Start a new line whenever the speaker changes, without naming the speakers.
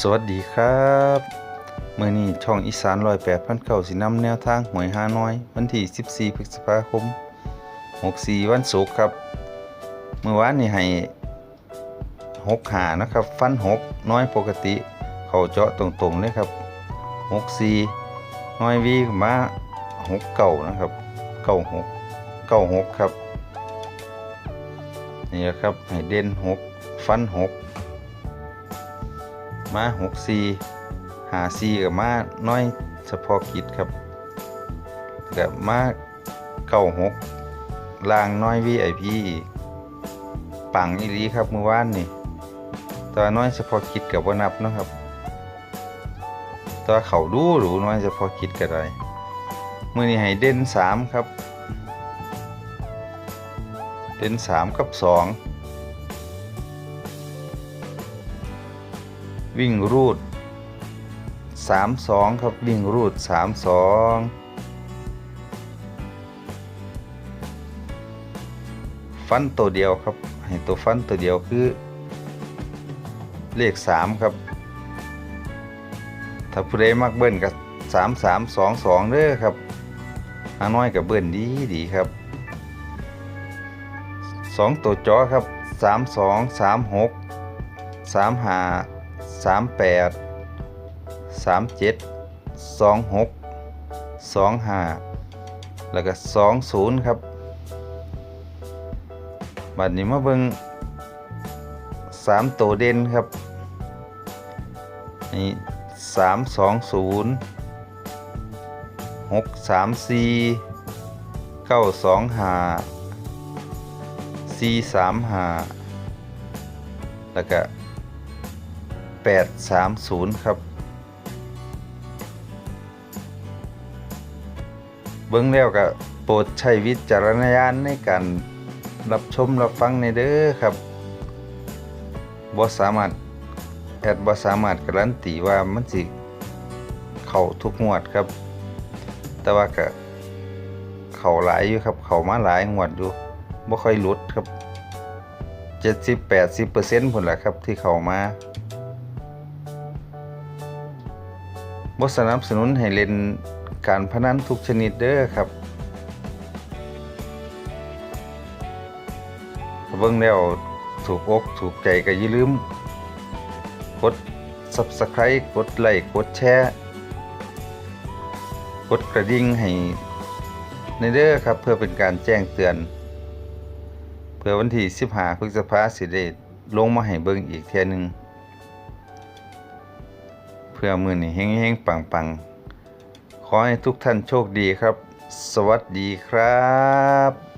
สวัสดีครับเมื่อนี้ช่องอีสานลอยแปดพันเก้าสินำแนวทางหวยฮาน้อย วันที่ 14พฤษภาคม 64 วันศุกร์ครับ เมื่อวานนี้ให้6หานะครับ ฟัน6น้อยปกติ เขาเจาะตรงๆเลยครับ 64 น้อยวีมา6เก่านะครับ96 96ครับนี่ครับให้เด่น6ฟัน6 มาหกซีหาซีกับมาน้อยเฉพาะกิจครับกับมาเก้าหกลางน้อยวีไอพีอีกปังอีหลีครับเมื่อวานนี่ตัวน้อยเฉพาะกิจกับว่านับนะครับตัวเขาดูหรูน้อยเฉพาะกิจก็ได้มื่อนี้ให้เด่นสามครับ เด่นสามกับสอง วิ่งรูด 32 ครับวิ่งรูด 32 ฟันตัวเดียวครับ ให้ตัวฟันตัวเดียวคือเลข 3 ครับ ถ้าผู้ใดมักเบิ้ลกับ3 3 2 2เด้อครับหาน้อยกับเบิ้ลดีดีครับ 2 ตัวจอครับ 3 2 3 6 3 5สามแปดสามเจ็ดสองหกสองห้าแล้วก็สองศูนย์ครับ บัดนี้มาเบิ่งสามตัวเด่นครับ นี่สามสองศูนย์หกสามซีเก้าสองห้าซีสามห้าแล้วก็ 830 ครับ เบิ้องแล้วก็โปรดใช้วิจารณญาณในการรับชมรับฟังในเด้อครับบ่สามารถแอดบ่สามารถการันตีว่ามันสิเข้าทุกงวดครับ แต่ว่าก็เข้าหลายอยู่ครับ เข้ามาหลายงวดอยู่บ่ค่อยลดครับ70-80%พุ่นแหละครับที่เข้ามา บสนับสนุนให้เล่นการพนันทุกชนิดเด้อครับเบิ่งแล้วถูกอกถูกใจก็อย่าลืม กด Subscribe กดไลค์กดแชร์กดกระดิ่งให้ในเด้อครับ เพื่อเป็นการแจ้งเตือน เพื่อวันที่15พฤษภาคมสิได้ลงมาให้เบิ่งอีกเทื่อหนึง พื่อมือนี่เฮงเฮงปังปังขอให้ทุกท่านโชคดีครับ สวัสดีครับ